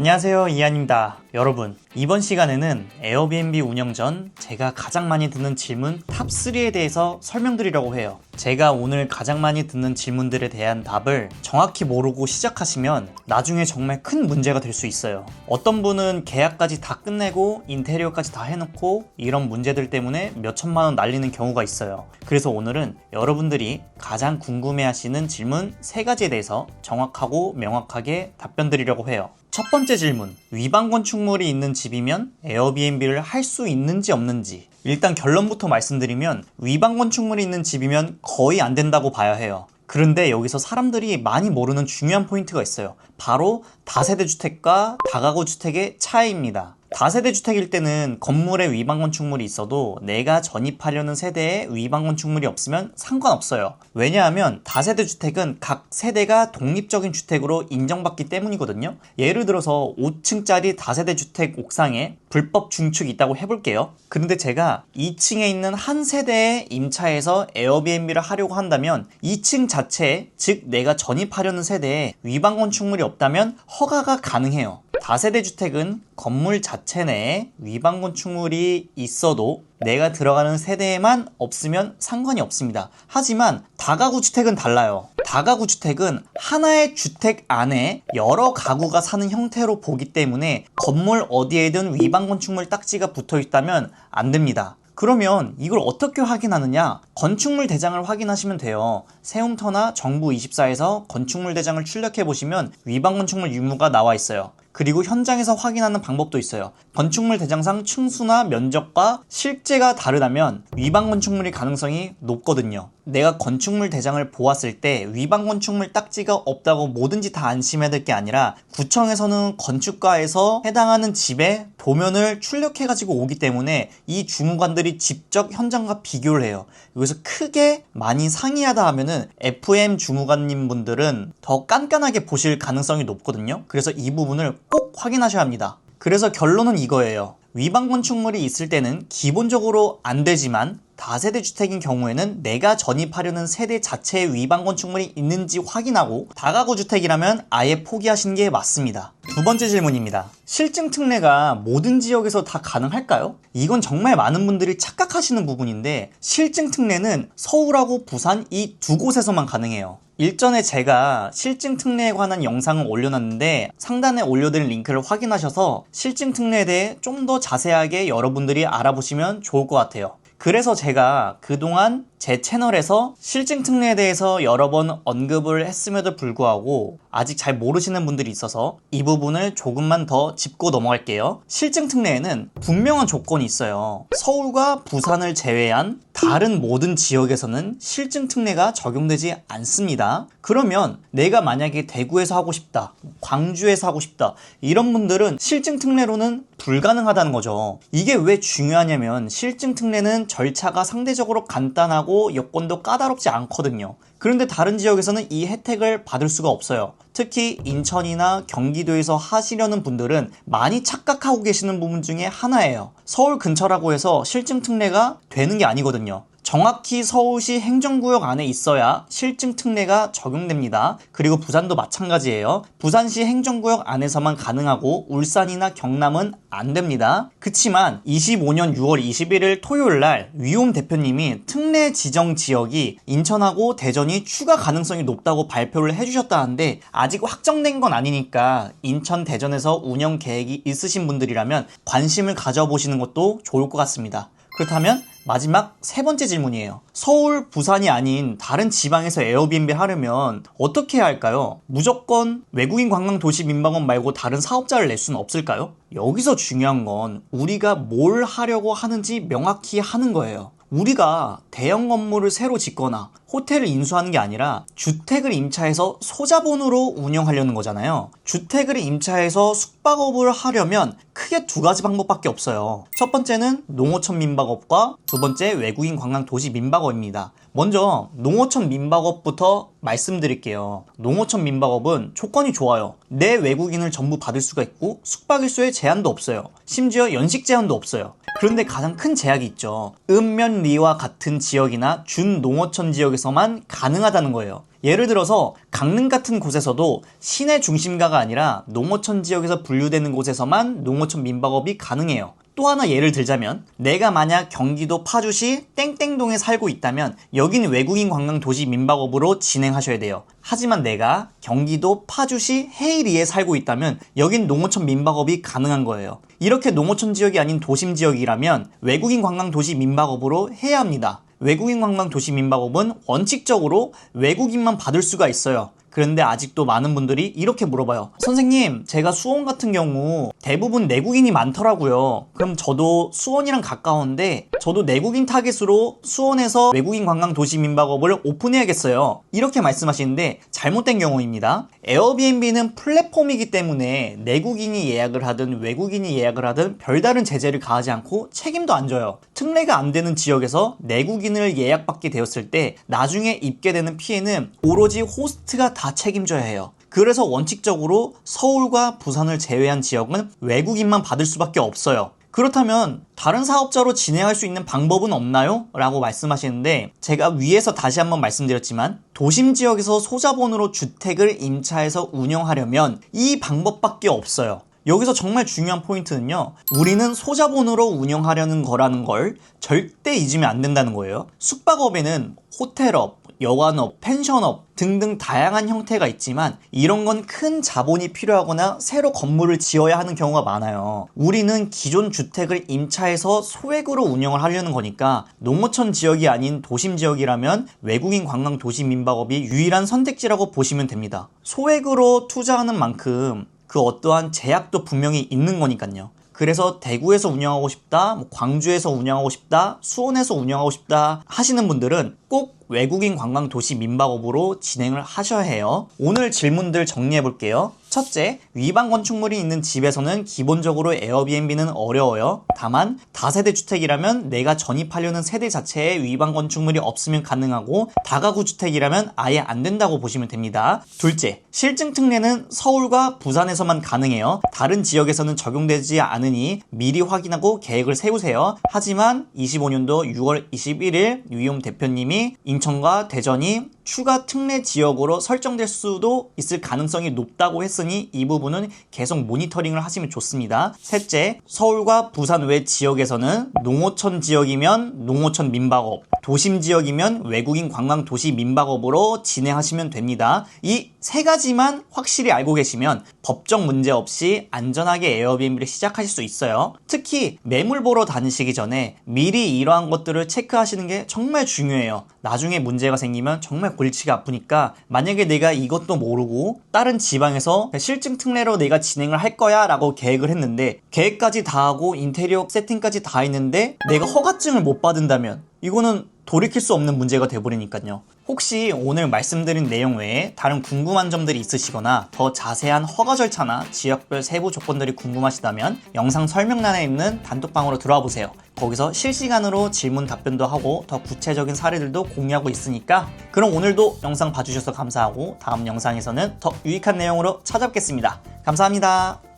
안녕하세요 이한입니다. 여러분 이번 시간에는 에어비앤비 운영 전 제가 가장 많이 듣는 질문 탑3에 대해서 설명드리려고 해요. 제가 오늘 가장 많이 듣는 질문들에 대한 답을 정확히 모르고 시작하시면 나중에 정말 큰 문제가 될 수 있어요. 어떤 분은 계약까지 다 끝내고 인테리어까지 다 해놓고 이런 문제들 때문에 몇 천만 원 날리는 경우가 있어요. 그래서 오늘은 여러분들이 가장 궁금해하시는 질문 세 가지에 대해서 정확하고 명확하게 답변 드리려고 해요 첫 번째 질문. 위반 건축물이 있는 집이면 에어비앤비를 할 수 있는지 없는지. 일단 결론부터 말씀드리면 위반 건축물이 있는 집이면 거의 안 된다고 봐야 해요. 그런데 여기서 사람들이 많이 모르는 중요한 포인트가 있어요. 바로 다세대 주택과 다가구 주택의 차이입니다. 다세대 주택일 때는 건물에 위반 건축물이 있어도 내가 전입하려는 세대에 위반 건축물이 없으면 상관없어요. 왜냐하면 다세대 주택은 각 세대가 독립적인 주택으로 인정받기 때문이거든요. 예를 들어서 5층짜리 다세대 주택 옥상에 불법 중축이 있다고 해볼게요. 그런데 제가 2층에 있는 한 세대에 임차해서 에어비앤비를 하려고 한다면 2층 자체에 즉 내가 전입하려는 세대에 위반 건축물이 없다면 허가가 가능해요. 다세대 주택은 건물 자체 내에 위반 건축물이 있어도 내가 들어가는 세대에만 없으면 상관이 없습니다. 하지만 다가구 주택은 달라요. 다가구 주택은 하나의 주택 안에 여러 가구가 사는 형태로 보기 때문에 건물 어디에든 위반 건축물 딱지가 붙어 있다면 안 됩니다. 그러면 이걸 어떻게 확인하느냐? 건축물 대장을 확인하시면 돼요. 세움터나 정부24에서 건축물 대장을 출력해 보시면 위반 건축물 유무가 나와 있어요. 그리고 현장에서 확인하는 방법도 있어요. 건축물 대장상 층수나 면적과 실제가 다르다면 위반 건축물일 가능성이 높거든요. 내가 건축물 대장을 보았을 때 위반 건축물 딱지가 없다고 뭐든지 다 안심해야 될 게 아니라 구청에서는 건축가에서 해당하는 집에 도면을 출력해가지고 오기 때문에 이 주무관들이 직접 현장과 비교를 해요. 여기서 크게 많이 상이하다 하면은 FM 주무관님 분들은 더 깐깐하게 보실 가능성이 높거든요. 그래서 이 부분을 꼭 확인하셔야 합니다. 그래서 결론은 이거예요. 위반 건축물이 있을 때는 기본적으로 안 되지만 다세대 주택인 경우에는 내가 전입하려는 세대 자체의 위반 건축물이 있는지 확인하고 다가구 주택이라면 아예 포기하시는 게 맞습니다. 두 번째 질문입니다. 실증 특례가 모든 지역에서 다 가능할까요? 이건 정말 많은 분들이 착각하시는 부분인데 실증 특례는 서울하고 부산 이 두 곳에서만 가능해요. 일전에 제가 실증 특례에 관한 영상을 올려놨는데 상단에 올려드린 링크를 확인하셔서 실증 특례에 대해 좀 더 자세하게 여러분들이 알아보시면 좋을 것 같아요. 그래서 제가 그동안 제 채널에서 실증 특례에 대해서 여러 번 언급을 했음에도 불구하고 아직 잘 모르시는 분들이 있어서 이 부분을 조금만 더 짚고 넘어갈게요. 실증 특례에는 분명한 조건이 있어요. 서울과 부산을 제외한 다른 모든 지역에서는 실증 특례가 적용되지 않습니다. 그러면 내가 만약에 대구에서 하고 싶다, 광주에서 하고 싶다, 이런 분들은 실증 특례로는 불가능하다는 거죠. 이게 왜 중요하냐면 실증 특례는 절차가 상대적으로 간단하고 여건도 까다롭지 않거든요. 그런데 다른 지역에서는 이 혜택을 받을 수가 없어요. 특히 인천이나 경기도에서 하시려는 분들은 많이 착각하고 계시는 부분 중에 하나예요. 서울 근처라고 해서 실증 특례가 되는 게 아니거든요. 정확히 서울시 행정구역 안에 있어야 실증 특례가 적용됩니다. 그리고 부산도 마찬가지예요. 부산시 행정구역 안에서만 가능하고 울산이나 경남은 안 됩니다. 그치만 25년 6월 21일 토요일 날 위홈 대표님이 특례 지정 지역이 인천하고 대전이 추가 가능성이 높다고 발표를 해주셨다는데 아직 확정된 건 아니니까 인천 대전에서 운영 계획이 있으신 분들이라면 관심을 가져보시는 것도 좋을 것 같습니다. 그렇다면 마지막 세 번째 질문이에요. 서울, 부산이 아닌 다른 지방에서 에어비앤비 하려면 어떻게 해야 할까요? 무조건 외국인 관광 도시 민방원 말고 다른 사업자를 낼 수는 없을까요? 여기서 중요한 건 우리가 뭘 하려고 하는지 명확히 하는 거예요. 우리가 대형 건물을 새로 짓거나 호텔을 인수하는 게 아니라 주택을 임차해서 소자본으로 운영하려는 거잖아요. 주택을 임차해서 숙박업을 하려면 크게 두 가지 방법밖에 없어요. 첫 번째는 농어촌 민박업과 두 번째 외국인 관광 도시 민박업입니다. 먼저 농어촌 민박업부터 말씀드릴게요. 농어촌 민박업은 조건이 좋아요. 내 외국인을 전부 받을 수가 있고 숙박 일수에 제한도 없어요. 심지어 연식 제한도 없어요. 그런데 가장 큰 제약이 있죠. 읍면리와 같은 지역이나 준농어촌 지역에서만 가능하다는 거예요. 예를 들어서 강릉 같은 곳에서도 시내 중심가가 아니라 농어촌 지역에서 분류되는 곳에서만 농어촌 민박업이 가능해요. 또 하나 예를 들자면 내가 만약 경기도 파주시 땡땡동에 살고 있다면 여긴 외국인 관광 도시 민박업으로 진행하셔야 돼요. 하지만 내가 경기도 파주시 해일리에 살고 있다면 여긴 농어촌 민박업이 가능한 거예요. 이렇게 농어촌 지역이 아닌 도심 지역이라면 외국인 관광 도시 민박업으로 해야 합니다. 외국인 관광 도시 민박업은 원칙적으로 외국인만 받을 수가 있어요. 그런데 아직도 많은 분들이 이렇게 물어봐요. 선생님, 제가 수원 같은 경우 대부분 내국인이 많더라고요. 그럼 저도 수원이랑 가까운데 저도 내국인 타겟으로 수원에서 외국인 관광 도시 민박업을 오픈해야겠어요. 이렇게 말씀하시는데 잘못된 경우입니다. 에어비앤비는 플랫폼이기 때문에 내국인이 예약을 하든 외국인이 예약을 하든 별다른 제재를 가하지 않고 책임도 안 져요. 특례가 안 되는 지역에서 내국인을 예약받게 되었을 때 나중에 입게 되는 피해는 오로지 호스트가 다 책임져야 해요. 그래서 원칙적으로 서울과 부산을 제외한 지역은 외국인만 받을 수밖에 없어요. 그렇다면 다른 사업자로 진행할 수 있는 방법은 없나요? 라고 말씀하시는데 제가 위에서 다시 한번 말씀드렸지만 도심 지역에서 소자본으로 주택을 임차해서 운영하려면 이 방법밖에 없어요. 여기서 정말 중요한 포인트는요. 우리는 소자본으로 운영하려는 거라는 걸 절대 잊으면 안 된다는 거예요. 숙박업에는 호텔업, 여관업, 펜션업 등등 다양한 형태가 있지만 이런 건 큰 자본이 필요하거나 새로 건물을 지어야 하는 경우가 많아요. 우리는 기존 주택을 임차해서 소액으로 운영을 하려는 거니까 농어촌 지역이 아닌 도심 지역이라면 외국인 관광 도시 민박업이 유일한 선택지라고 보시면 됩니다. 소액으로 투자하는 만큼 그 어떠한 제약도 분명히 있는 거니까요. 그래서 대구에서 운영하고 싶다, 뭐 광주에서 운영하고 싶다, 수원에서 운영하고 싶다 하시는 분들은 꼭 외국인 관광 도시 민박업으로 진행을 하셔야 해요. 오늘 질문들 정리해 볼게요. 첫째, 위반 건축물이 있는 집에서는 기본적으로 에어비앤비는 어려워요. 다만 다세대 주택이라면 내가 전입하려는 세대 자체에 위반 건축물이 없으면 가능하고 다가구 주택이라면 아예 안 된다고 보시면 됩니다. 둘째, 실증 특례는 서울과 부산에서만 가능해요. 다른 지역에서는 적용되지 않으니 미리 확인하고 계획을 세우세요. 하지만 25년도 6월 21일 유용 대표님이 인 천과 대전이 추가 특례 지역으로 설정될 수도 있을 가능성이 높다고 했으니 이 부분은 계속 모니터링을 하시면 좋습니다. 셋째, 서울과 부산 외 지역에서는 농어촌 지역이면 농어촌 민박업, 도심 지역이면 외국인 관광 도시 민박업으로 진행하시면 됩니다. 이 세 가지만 확실히 알고 계시면 법적 문제 없이 안전하게 에어비앤비를 시작하실 수 있어요. 특히 매물 보러 다니시기 전에 미리 이러한 것들을 체크하시는 게 정말 중요해요. 나중에 문제가 생기면 정말 골치가 아프니까 만약에 내가 이것도 모르고 다른 지방에서 실증 특례로 내가 진행을 할 거야 라고 계획을 했는데 계획까지 다 하고 인테리어 세팅까지 다 했는데 내가 허가증을 못 받은다면 이거는 돌이킬 수 없는 문제가 돼버리니까요. 혹시 오늘 말씀드린 내용 외에 다른 궁금한 점들이 있으시거나 더 자세한 허가 절차나 지역별 세부 조건들이 궁금하시다면 영상 설명란에 있는 단톡방으로 들어와 보세요. 거기서 실시간으로 질문 답변도 하고 더 구체적인 사례들도 공유하고 있으니까 그럼 오늘도 영상 봐주셔서 감사하고 다음 영상에서는 더 유익한 내용으로 찾아뵙겠습니다. 감사합니다.